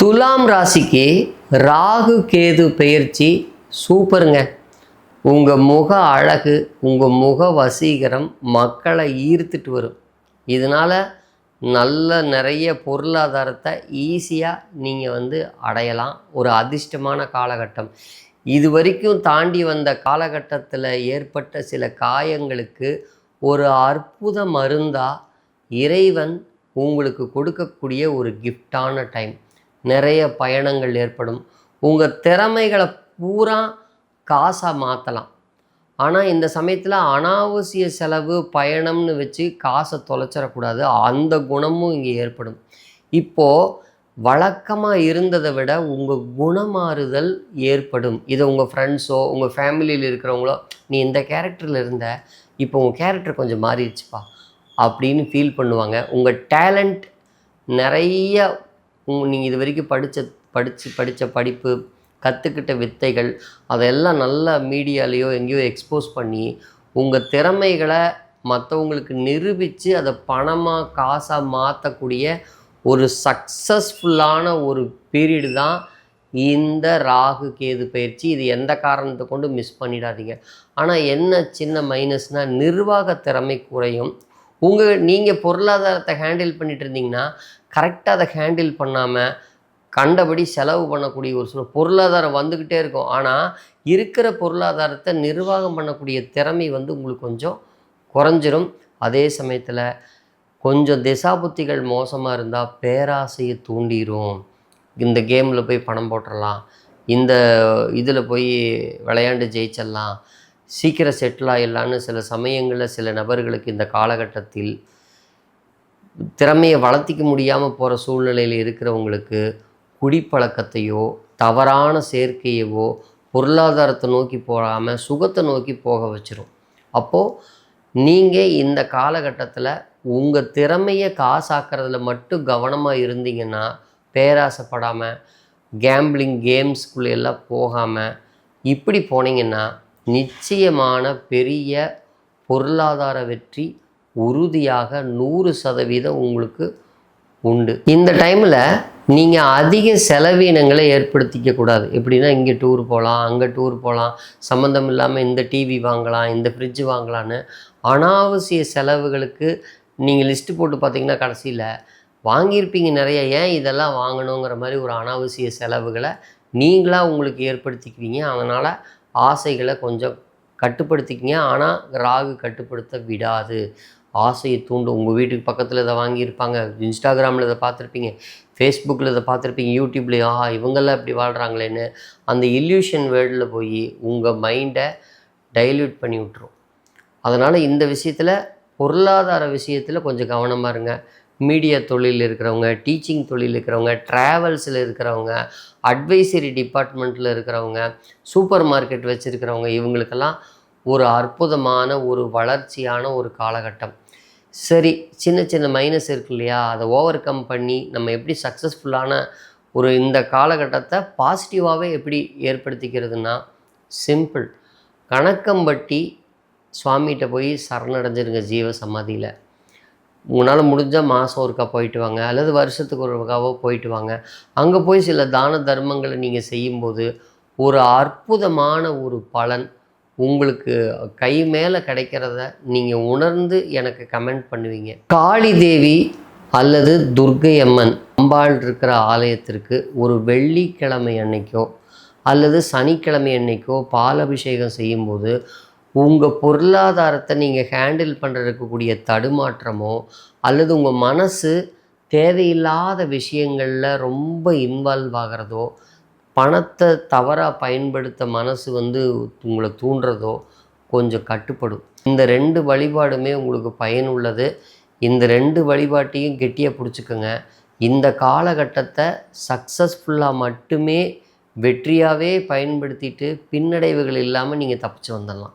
துலாம் ராசிக்கு ராகு கேது பெயர்ச்சி சூப்பருங்க. உங்கள் முக அழகு உங்கள் முக வசீகரம் மக்களை ஈர்த்துட்டு வரும். இதனால் நல்ல நிறைய பொருளாதாரத்தை ஈஸியாக நீங்கள் வந்து அடையலாம். ஒரு அதிர்ஷ்டமான காலகட்டம். இது வரைக்கும் தாண்டி வந்த காலகட்டத்தில் ஏற்பட்ட சில காயங்களுக்கு ஒரு அற்புத மருந்தாக இறைவன் உங்களுக்கு கொடுக்கக்கூடிய ஒரு கிஃப்டான டைம் நிறைய பயணங்கள் ஏற்படும். உங்கள் திறமைகளை பூரா காசாக மாற்றலாம் ஆனால் இந்த சமயத்தில் அனாவசிய செலவு பயணம்னு வச்சு காசை தொலைச்சிடக்கூடாது. அந்த குணமும் இங்கே ஏற்படும். இப்போது வழக்கமாக இருந்ததை விட உங்கள் குணமாறுதல் ஏற்படும். இதை உங்கள் ஃப்ரெண்ட்ஸோ உங்கள் ஃபேமிலியில் இருக்கிறவங்களோ நீ இந்த கேரக்டரில் இருந்த இப்போ உங்கள் கேரக்டர் கொஞ்சம் மாறிடுச்சுப்பா. அப்படின்னு ஃபீல் பண்ணுவாங்க. உங்கள் டேலண்ட் நிறைய நீங்கள் இது வரைக்கும் படித்த படித்து படித்த படிப்பு கற்றுக்கிட்ட வித்தைகள் அதெல்லாம் நல்லா மீடியாலேயோ எங்கேயோ எக்ஸ்போஸ் பண்ணி உங்கள் திறமைகளை மற்றவங்களுக்கு நிரூபித்து அதை பணமாக காசாக மாற்றக்கூடிய ஒரு சக்ஸஸ்ஃபுல்லான ஒரு பீரியடு தான் இந்த ராகு கேது பயிற்சி. இது எந்த காரணத்தை கொண்டு மிஸ் பண்ணிடாதீங்க. ஆனால் என்ன சின்ன மைனஸ்னால் நிர்வாக திறமை குறையும். உங்கள் நீங்கள் பொருளாதாரத்தை ஹேண்டில் பண்ணிட்டு இருந்தீங்கன்னா கரெக்டாக அதை ஹேண்டில் பண்ணாமல் கண்டபடி செலவு பண்ணக்கூடிய ஒரு சில பொருளாதாரம் வந்துக்கிட்டே இருக்கும். ஆனால் இருக்கிற பொருளாதாரத்தை நிர்வாகம் பண்ணக்கூடிய திறமை வந்து உங்களுக்கு கொஞ்சம் குறைஞ்சிரும். அதே சமயத்தில் கொஞ்சம் திசாபுத்திகள் மோசமாக இருந்தால் பேராசையை தூண்டிடும் இந்த கேமில் போய் பணம் போட்டுடலாம் இந்த இதில் போய் விளையாண்டு ஜெயிச்சிடலாம். சீக்கிரம் செட்டில் ஆகிடலான்னு சில சமயங்களில் சில நபர்களுக்கு இந்த காலகட்டத்தில் திறமையை வளர்த்திக்க முடியாமல் போகிற சூழ்நிலையில் இருக்கிறவங்களுக்கு குடிப்பழக்கத்தையோ தவறான சேர்க்கையவோ பொருளாதாரத்தை நோக்கி போகாமல் சுகத்தை நோக்கி போக வச்சிரும். அப்போது நீங்கள் இந்த காலகட்டத்தில் உங்கள் திறமையை காசாக்குறதுல மட்டும் கவனமாக இருந்தீங்கன்னா பேராசைப்படாமல் கேம்பிளிங் கேம்ஸ்குள்ளே எல்லாம் போகாமல் இப்படி போனீங்கன்னா நிச்சயமான பெரிய பொருளாதார வெற்றி உறுதியாக நூறு சதவீதம் உங்களுக்கு உண்டு. இந்த டைமில் நீங்கள் அதிக செலவினங்களை ஏற்படுத்திக்க கூடாது. எப்படின்னா இங்கே டூர் போகலாம் அங்கே டூர் போகலாம் சம்மந்தம் இல்லாமல் இந்த டிவி வாங்கலாம் இந்த ஃப்ரிட்ஜ் வாங்கலான்னு அனாவசிய செலவுகளுக்கு நீங்கள் லிஸ்ட்டு போட்டு பார்த்தீங்கன்னா கடைசியில் வாங்கியிருப்பீங்க நிறைய. ஏன் இதெல்லாம் வாங்கணுங்கிற மாதிரி ஒரு அனாவசிய செலவுகளை நீங்களாக உங்களுக்கு ஏற்படுத்திக்குவீங்க. அதனால் ஆசைகளை கொஞ்சம் கட்டுப்படுத்திக்கிங்க. ஆனால் ராகு கட்டுப்படுத்த விடாது. ஆசையை தூண்டும். உங்கள் வீட்டுக்கு பக்கத்தில் இதை வாங்கியிருப்பாங்க. இன்ஸ்டாகிராமில் இதை பார்த்துருப்பீங்க. ஃபேஸ்புக்கில் இதை பார்த்துருப்பீங்க. யூடியூப்லேயும் ஆஹா இவங்கெல்லாம் இப்படி வாழ்கிறாங்களேன்னு அந்த இல்யூஷன் வேர்ல்டில் போய் உங்கள் மைண்டை டைல்யூட் பண்ணி விட்ரும் அதனால் இந்த விஷயத்தில் பொருளாதார விஷயத்தில் கொஞ்சம் கவனமாக இருங்க. மீடியா தொழில் இருக்கிறவங்க டீச்சிங் தொழில் இருக்கிறவங்க ட்ராவல்ஸில் இருக்கிறவங்க அட்வைசரி டிபார்ட்மெண்ட்டில் இருக்கிறவங்க சூப்பர் மார்க்கெட் வச்சுருக்கிறவங்க இவங்களுக்கெல்லாம் ஒரு அற்புதமான ஒரு வளர்ச்சியான ஒரு காலகட்டம். சரி சின்ன சின்ன மைனஸ் இருக்கு இல்லையா? அதை ஓவர் கம் பண்ணி நம்ம எப்படி சக்ஸஸ்ஃபுல்லான ஒரு இந்த காலகட்டத்தை பாசிட்டிவாகவே எப்படி ஏற்படுத்திக்கிறதுனா சிம்பிள் கணக்கம்பட்டி சுவாமிகிட்ட போய் சரணடைஞ்சிருங்க ஜீவ சமாதியில். உங்களால் முடிஞ்சால் மாதம் ஒருக்கா போயிட்டு வாங்க அல்லது வருஷத்துக்கு ஒருக்காவோ போயிட்டு வாங்க. அங்கே போய் சில தான தர்மங்களை நீங்கள் செய்யும்போது ஒரு அற்புதமான ஒரு பலன் உங்களுக்கு கை மேலே கிடைக்கிறத நீங்கள் உணர்ந்து எனக்கு கமெண்ட் பண்ணுவீங்க. காளி தேவி அல்லது துர்க்கை அம்மன் அம்பாள் இருக்கிற ஆலயத்திற்கு ஒரு வெள்ளிக்கிழமை அன்னைக்கோ அல்லது சனிக்கிழமை அன்னைக்கோ பாலபிஷேகம் செய்யும்போது உங்கள் பொருளாதாரத்தை நீங்கள் ஹேண்டில் பண்ணுறதுக்கூடிய தடுமாற்றமோ அல்லது உங்கள் மனசு தேவையில்லாத விஷயங்களில் ரொம்ப இன்வால்வ் ஆகிறதோ பணத்தை தவறாக பயன்படுத்த மனசு வந்து உங்களை தூண்டுறதோ கொஞ்சம் கட்டுப்படும். இந்த ரெண்டு வழிபாடுமே உங்களுக்கு பயனுள்ளது. இந்த ரெண்டு வழிபாட்டையும் கெட்டியாக பிடிச்சிக்கோங்க. இந்த காலகட்டத்தை சக்ஸஸ்ஃபுல்லாக மட்டுமே வெற்றியாகவே பயன்படுத்திட்டு பின்னடைவுகள் இல்லாமல் நீங்கள் தப்பிச்சு வந்துடலாம்